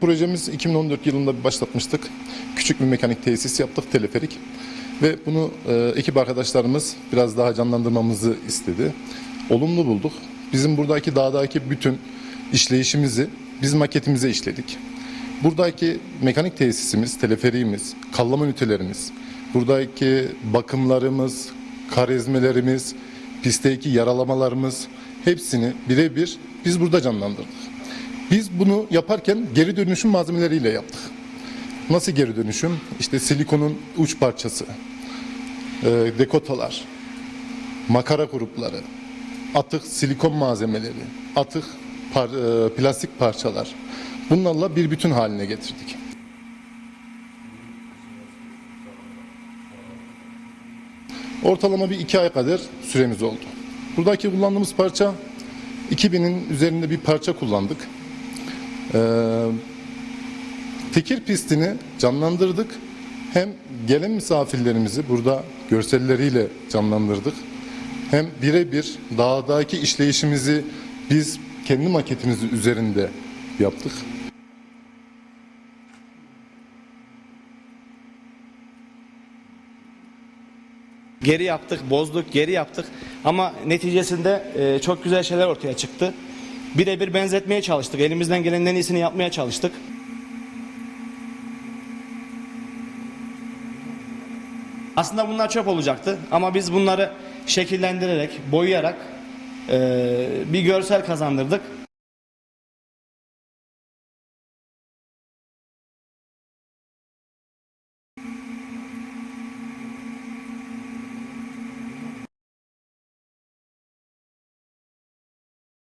Projemiz 2014 yılında başlatmıştık. Küçük bir mekanik tesis yaptık, teleferik. Ve bunu e, ekip arkadaşlarımız biraz daha canlandırmamızı istedi. Olumlu bulduk. Bizim buradaki dağdaki bütün işleyişimizi biz maketimize işledik. Buradaki mekanik tesisimiz, teleferiğimiz, kallama ünitelerimiz, buradaki bakımlarımız, kar ezmelerimiz, pistteki yaralamalarımız hepsini birebir biz burada canlandırdık. Biz bunu yaparken geri dönüşüm malzemeleriyle yaptık. Nasıl geri dönüşüm? İşte silikonun uç parçası, e, dekotalar, makara grupları, atık silikon malzemeleri, atık par- e, plastik parçalar. Bunlarla bir bütün haline getirdik. Ortalama bir iki ay kadar süremiz oldu. Buradaki kullandığımız parça 2000'in üzerinde bir parça kullandık. Ee, tekir pistini canlandırdık. Hem gelen misafirlerimizi burada görselleriyle canlandırdık. Hem birebir dağdaki işleyişimizi biz kendi maketimiz üzerinde yaptık. Geri yaptık, bozduk, geri yaptık. Ama neticesinde e, çok güzel şeyler ortaya çıktı. Birebir benzetmeye çalıştık. Elimizden gelenin en iyisini yapmaya çalıştık. Aslında bunlar çöp olacaktı ama biz bunları şekillendirerek, boyayarak e, bir görsel kazandırdık.